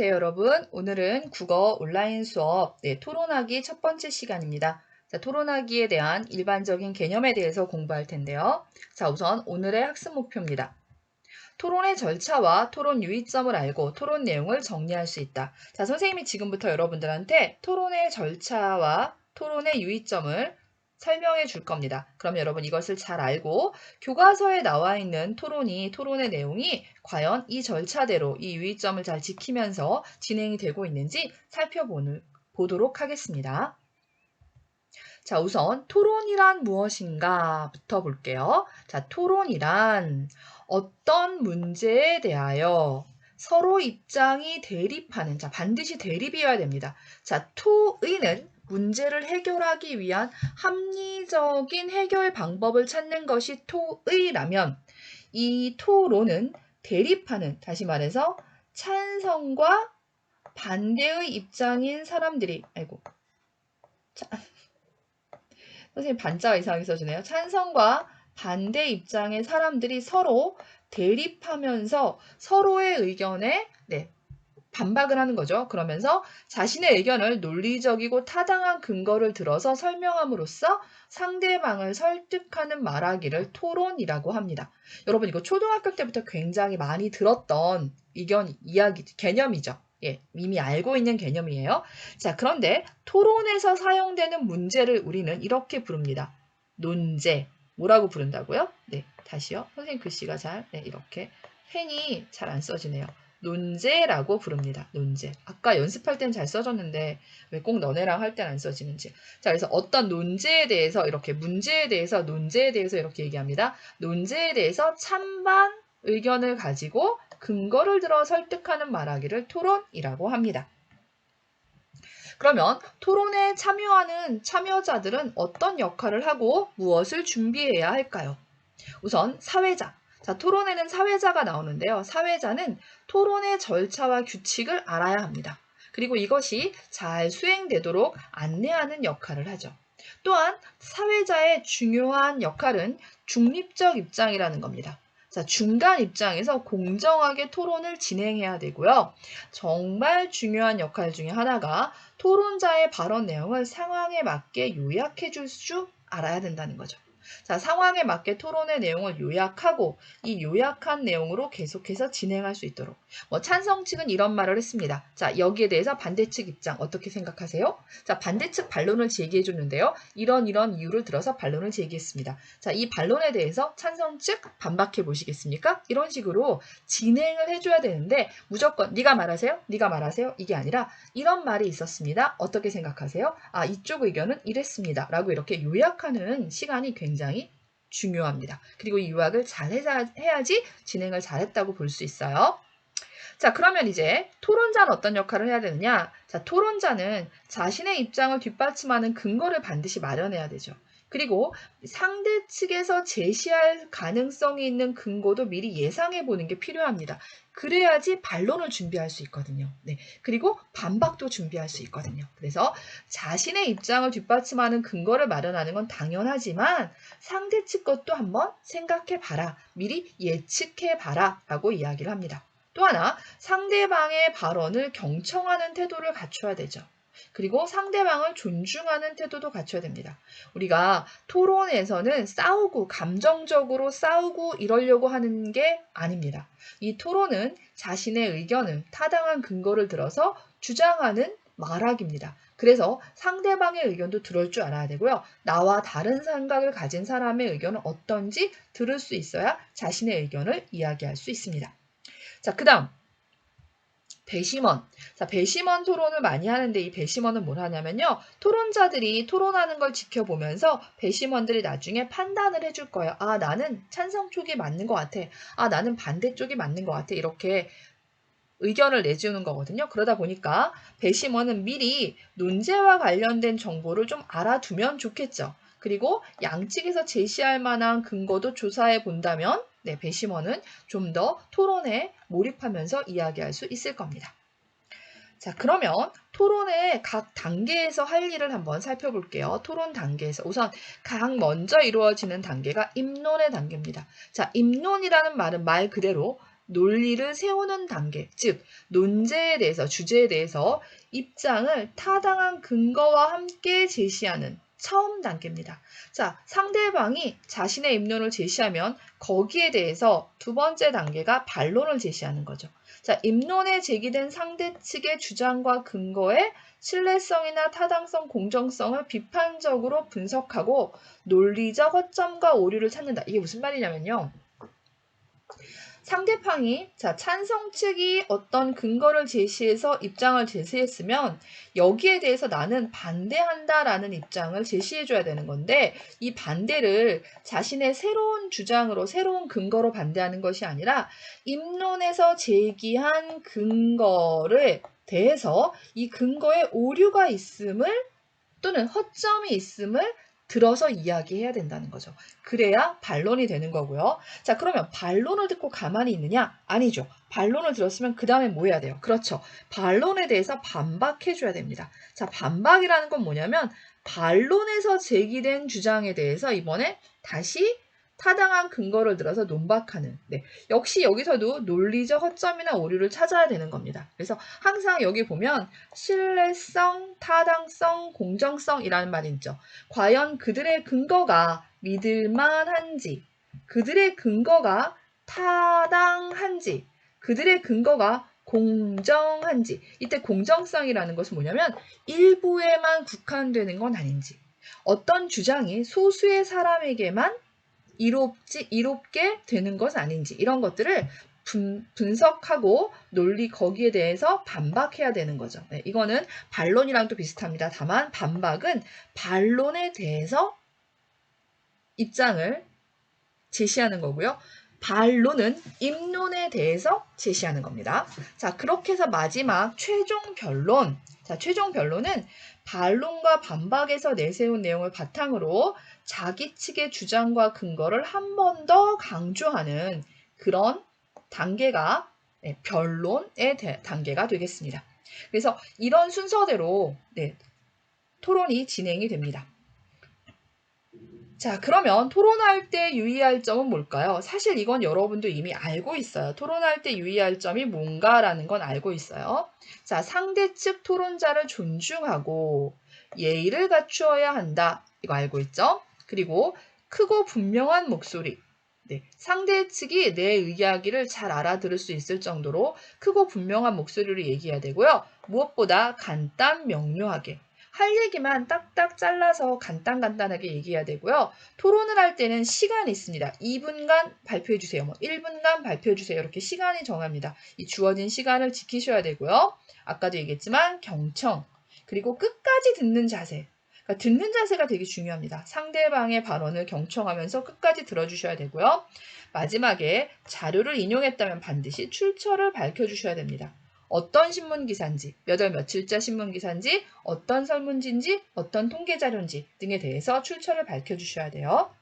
안녕하세요, 여러분. 오늘은 국어 온라인 수업 네, 토론하기 첫 번째 시간입니다. 자, 토론하기에 대한 일반적인 개념에 대해서 공부할 텐데요. 자, 우선 오늘의 학습 목표입니다. 토론의 절차와 토론 유의점을 알고 토론 내용을 정리할 수 있다. 자, 선생님이 지금부터 여러분들한테 토론의 절차와 토론의 유의점을 설명해 줄 겁니다. 그럼 여러분 이것을 잘 알고 교과서에 나와 있는 토론이 토론의 내용이 과연 이 절차대로 이 유의점을 잘 지키면서 진행이 되고 있는지 살펴보도록 하겠습니다. 자, 우선 토론이란 무엇인가부터 볼게요. 자, 토론이란 어떤 문제에 대하여 서로 입장이 대립하는, 자, 반드시 대립이어야 됩니다. 자, 토의는 문제를 해결하기 위한 합리적인 해결 방법을 찾는 것이 토의라면 이 토론은 대립하는, 다시 말해서 찬성과 반대의 입장인 사람들이, 아이고, 자, 선생님 반자가 이상하게 써주네요. 찬성과 반대 입장의 사람들이 서로 대립하면서 서로의 의견에 네, 반박을 하는 거죠. 그러면서 자신의 의견을 논리적이고 타당한 근거를 들어서 설명함으로써 상대방을 설득하는 말하기를 토론이라고 합니다. 여러분 이거 초등학교 때부터 굉장히 많이 들었던 의견, 이야기, 개념이죠. 예, 이미 알고 있는 개념이에요. 자, 그런데 토론에서 사용되는 문제를 우리는 이렇게 부릅니다. 논제. 뭐라고 부른다고요? 네, 다시요. 선생님 글씨가 잘, 네, 이렇게. 펜이 잘 안 써지네요. 논제라고 부릅니다. 논제. 아까 연습할 땐잘 써졌는데 왜 꼭 너네랑 할땐안 써지는지. 자, 그래서 어떤 논제에 대해서 이렇게 문제에 대해서 논제에 대해서 이렇게 얘기합니다. 논제에 대해서 찬반 의견을 가지고 근거를 들어 설득하는 말하기를 토론이라고 합니다. 그러면 토론에 참여하는 참여자들은 어떤 역할을 하고 무엇을 준비해야 할까요? 우선 사회자. 자, 토론에는 사회자가 나오는데요. 사회자는 토론의 절차와 규칙을 알아야 합니다. 그리고 이것이 잘 수행되도록 안내하는 역할을 하죠. 또한 사회자의 중요한 역할은 중립적 입장이라는 겁니다. 자, 중간 입장에서 공정하게 토론을 진행해야 되고요. 정말 중요한 역할 중에 하나가 토론자의 발언 내용을 상황에 맞게 요약해 줄줄 알아야 된다는 거죠. 자, 상황에 맞게 토론의 내용을 요약하고 이 요약한 내용으로 계속해서 진행할 수 있도록. 뭐 찬성 측은 이런 말을 했습니다. 자, 여기에 대해서 반대 측 입장 어떻게 생각하세요? 자, 반대 측 반론을 제기해 줬는데요. 이런 이런 이유를 들어서 반론을 제기했습니다. 자, 이 반론에 대해서 찬성 측 반박해 보시겠습니까? 이런 식으로 진행을 해 줘야 되는데 무조건 네가 말하세요? 네가 말하세요? 이게 아니라 이런 말이 있었습니다. 어떻게 생각하세요? 아, 이쪽 의견은 이랬습니다. 라고 이렇게 요약하는 시간이 굉장히 굉장히 중요합니다. 그리고 이 유학을 잘 해야지 진행을 잘했다고 볼 수 있어요. 자, 그러면 이제 토론자는 어떤 역할을 해야 되느냐? 자, 토론자는 자신의 입장을 뒷받침하는 근거를 반드시 마련해야 되죠. 그리고 상대 측에서 제시할 가능성이 있는 근거도 미리 예상해 보는 게 필요합니다. 그래야지 반론을 준비할 수 있거든요. 네. 그리고 반박도 준비할 수 있거든요. 그래서 자신의 입장을 뒷받침하는 근거를 마련하는 건 당연하지만 상대 측 것도 한번 생각해 봐라. 미리 예측해 봐라. 라고 이야기를 합니다. 또 하나, 상대방의 발언을 경청하는 태도를 갖춰야 되죠. 그리고 상대방을 존중하는 태도도 갖춰야 됩니다. 우리가 토론에서는 싸우고 감정적으로 싸우고 이러려고 하는 게 아닙니다. 이 토론은 자신의 의견을 타당한 근거를 들어서 주장하는 말하기입니다. 그래서 상대방의 의견도 들을 줄 알아야 되고요. 나와 다른 생각을 가진 사람의 의견은 어떤지 들을 수 있어야 자신의 의견을 이야기할 수 있습니다. 자, 그 다음. 배심원. 자, 배심원 토론을 많이 하는데 이 배심원은 뭘 하냐면요. 토론자들이 토론하는 걸 지켜보면서 배심원들이 나중에 판단을 해줄 거예요. 아, 나는 찬성 쪽이 맞는 것 같아. 아, 나는 반대 쪽이 맞는 것 같아. 이렇게 의견을 내주는 거거든요. 그러다 보니까 배심원은 미리 논제와 관련된 정보를 좀 알아두면 좋겠죠. 그리고 양측에서 제시할 만한 근거도 조사해 본다면 네, 배심원은 좀 더 토론에 몰입하면서 이야기할 수 있을 겁니다. 자, 그러면 토론의 각 단계에서 할 일을 한번 살펴볼게요. 토론 단계에서. 우선 각 먼저 이루어지는 단계가 입론의 단계입니다. 자, 입론이라는 말은 말 그대로 논리를 세우는 단계, 즉 논제에 대해서 주제에 대해서 입장을 타당한 근거와 함께 제시하는 처음 단계입니다. 자, 상대방이 자신의 입론을 제시하면 거기에 대해서 두 번째 단계가 반론을 제시하는 거죠. 자, 입론에 제기된 상대 측의 주장과 근거에 신뢰성이나 타당성, 공정성을 비판적으로 분석하고 논리적 허점과 오류를 찾는다. 이게 무슨 말이냐면요. 상대방이 자 찬성 측이 어떤 근거를 제시해서 입장을 제시했으면 여기에 대해서 나는 반대한다라는 입장을 제시해 줘야 되는 건데 이 반대를 자신의 새로운 주장으로 새로운 근거로 반대하는 것이 아니라 입론에서 제기한 근거를 대해서 이 근거에 오류가 있음을 또는 허점이 있음을 들어서 이야기해야 된다는 거죠. 그래야 반론이 되는 거고요. 자, 그러면 반론을 듣고 가만히 있느냐? 아니죠. 반론을 들었으면 그 다음에 뭐 해야 돼요? 그렇죠. 반론에 대해서 반박해 줘야 됩니다. 자, 반박이라는 건 뭐냐면 반론에서 제기된 주장에 대해서 이번에 다시 타당한 근거를 들어서 논박하는. 네. 역시 여기서도 논리적 허점이나 오류를 찾아야 되는 겁니다. 그래서 항상 여기 보면 신뢰성, 타당성, 공정성이라는 말이 있죠. 과연 그들의 근거가 믿을만한지, 그들의 근거가 타당한지, 그들의 근거가 공정한지. 이때 공정성이라는 것은 뭐냐면 일부에만 국한되는 건 아닌지. 어떤 주장이 소수의 사람에게만 이롭지, 이롭게 되는 것 아닌지 이런 것들을 분, 분석하고 논리 거기에 대해서 반박해야 되는 거죠. 네, 이거는 반론이랑 또 비슷합니다. 다만 반박은 반론에 대해서 입장을 제시하는 거고요. 반론은 입론에 대해서 제시하는 겁니다. 자, 그렇게 해서 마지막 최종 변론. 자, 최종 변론은 반론과 반박에서 내세운 내용을 바탕으로 자기 측의 주장과 근거를 한 번 더 강조하는 그런 단계가 네, 변론의 단계가 되겠습니다. 그래서 이런 순서대로 네, 토론이 진행이 됩니다. 자, 그러면 토론할 때 유의할 점은 뭘까요? 사실 이건 여러분도 이미 알고 있어요. 토론할 때 유의할 점이 뭔가라는 건 알고 있어요. 자, 상대 측 토론자를 존중하고 예의를 갖추어야 한다. 이거 알고 있죠? 그리고 크고 분명한 목소리. 네, 상대 측이 내 이야기를 잘 알아들을 수 있을 정도로 크고 분명한 목소리로 얘기해야 되고요. 무엇보다 간단 명료하게 할 얘기만 딱딱 잘라서 간단간단하게 얘기해야 되고요. 토론을 할 때는 시간이 있습니다. 2분간 발표해 주세요. 뭐 1분간 발표해 주세요. 이렇게 시간이 정합니다. 이 주어진 시간을 지키셔야 되고요. 아까도 얘기했지만 경청 그리고 끝까지 듣는 자세 그러니까 듣는 자세가 되게 중요합니다. 상대방의 발언을 경청하면서 끝까지 들어주셔야 되고요. 마지막에 자료를 인용했다면 반드시 출처를 밝혀주셔야 됩니다. 어떤 신문 기사인지, 몇 월 며칠자 신문 기사인지, 어떤 설문지인지, 어떤 통계 자료인지 등에 대해서 출처를 밝혀주셔야 돼요.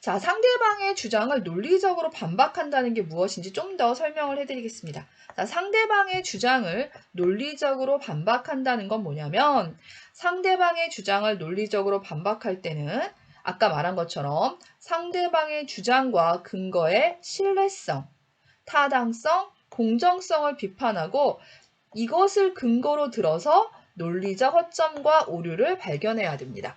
자, 상대방의 주장을 논리적으로 반박한다는 게 무엇인지 좀 더 설명을 해드리겠습니다. 자, 상대방의 주장을 논리적으로 반박한다는 건 뭐냐면 상대방의 주장을 논리적으로 반박할 때는 아까 말한 것처럼 상대방의 주장과 근거의 신뢰성, 타당성, 공정성을 비판하고 이것을 근거로 들어서 논리적 허점과 오류를 발견해야 됩니다.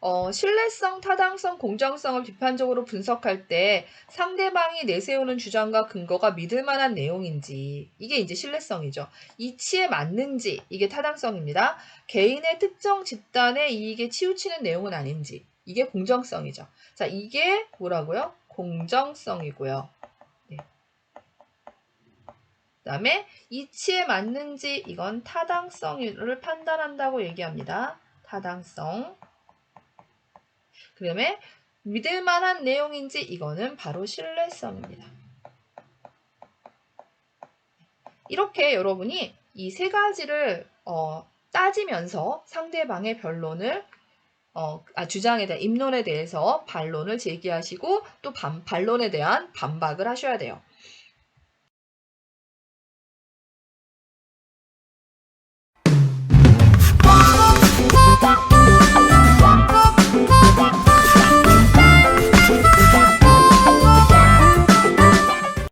어, 신뢰성, 타당성, 공정성을 비판적으로 분석할 때 상대방이 내세우는 주장과 근거가 믿을 만한 내용인지 이게 이제 신뢰성이죠. 이치에 맞는지 이게 타당성입니다. 개인의 특정 집단의 이익에 치우치는 내용은 아닌지 이게 공정성이죠. 자, 이게 뭐라고요? 공정성이고요. 네. 그 다음에 이치에 맞는지 이건 타당성을 판단한다고 얘기합니다. 타당성. 그 다음에 믿을 만한 내용인지 이거는 바로 신뢰성입니다. 이렇게 여러분이 이 세 가지를 어, 따지면서 상대방의 변론을 어, 아, 주장에 대한 입론에 대해서 반론을 제기하시고 또 반, 반론에 대한 반박을 하셔야 돼요. 음.